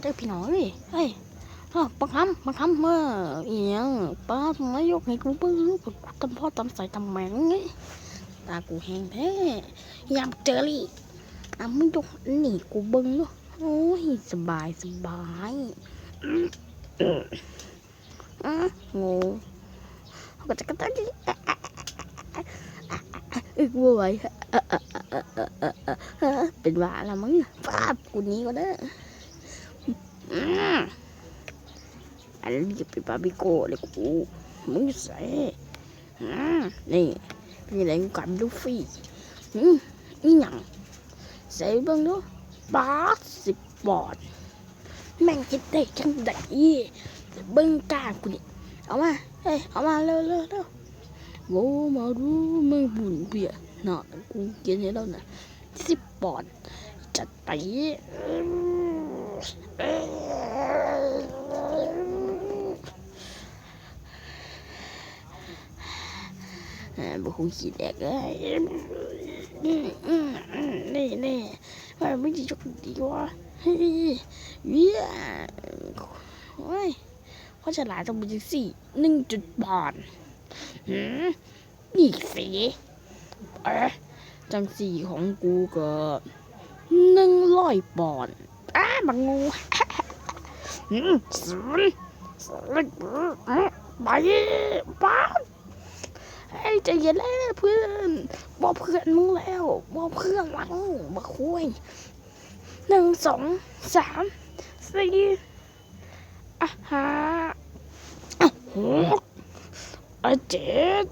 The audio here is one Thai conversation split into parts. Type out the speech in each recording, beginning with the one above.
เด้อพี่น้องเอ้ยเฮ้ยบังคับบังคับเมื่อเอียงป้าไม่ยกให้กูเบิ้งกูตำพ่อตำใส่ตำแมงไงตากูแห้งแท้ยามเจอรี่อะมึงยกอันนี่กูเบิ้งเนาะโอ้ยสบายสบายอะงูเขาก็จะกระตันอะอะอะอะอะอะเอ้ยกูไวอะอะอะอะอะอะอะเป็นหวาล้วมั้งป้ากูนี้ก็ได้ อืมอันนี้จะเป็นบาร์บีโก้เลยกูมึงใส่อืมนี่นี่อะไรกูกลายเป็นลูฟี่อืมนี่หยังใส่เบิ่งดูบาสสิบบอดแม่งคิดได้จังไดเบิ่งกล้ากูดิเอามาเฮ้ยเอามาเร็วเร็วเร็วโว้มาดูมึงบุญเบียร์น่ะกูกินให้แล้วนะสิบปอนด์จัดไป บุคงขี้แดกเลยนี่นี่ว่าไม่ได้ยกดีวะเฮ้ยเยี่ยโอ้ยเพราะฉลาดต้องเป็นสี่หนึ่งจุดบอลหืมนี่สีเอ๊ะจังสี่ของกูก็หนึ่งร้อยปอนด์ บังงูอืมศูนย์ศูนย์อืมไปป้าดเฮ้ใจเย็นแล้วเพื่อนบอกเพื่อนมึงแล้วบอกเพื่อนหลังบอกคุยหนึ่งสองสามสี่อะฮะอะหกอะเจ็ด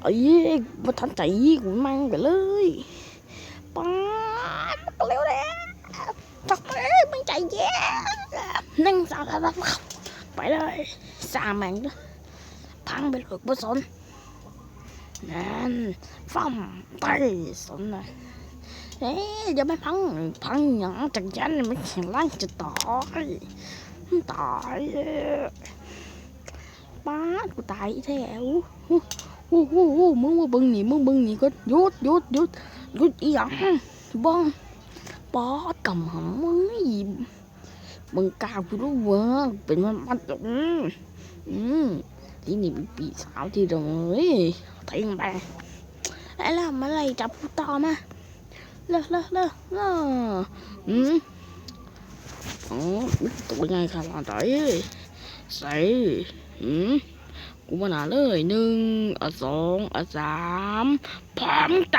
ไอ้ยมาทันใจกูมั่งไปเลยป้าดมันเร็วแล้วจับไปมึงใจเย็น หนึ่งสองสามไปเลยสามแมงด้วยพังไปเลยบุษนนั่นฟั่มไปสนเลยเอ๊ะอย่าไปพังพังอย่างจักรยันมันแข็งแรงจะตายตายป้ากูตายแถวโอ้โหโอ้มึงมาเบิ่งนี่มึงเบิ่งนี่ก็ยุดยุดยุดยุดอีหยังบ้องป๊อดกำหำมึงนี่ มึงกล้ากูรู้เว่าเป็นมันมันอืมอืมที่นี่เป็นปีสาวที่ตรงนี้ทิ้งไปไอ้ล่ะมาไล่จับกูต่อมาเลิกเลิกเลิกเลิกอืมอ๋อตัวใหญ่ขนาดไหนใส่อืมกูมาหนาเลยหนึ่งอะสองอะสามพร้อมต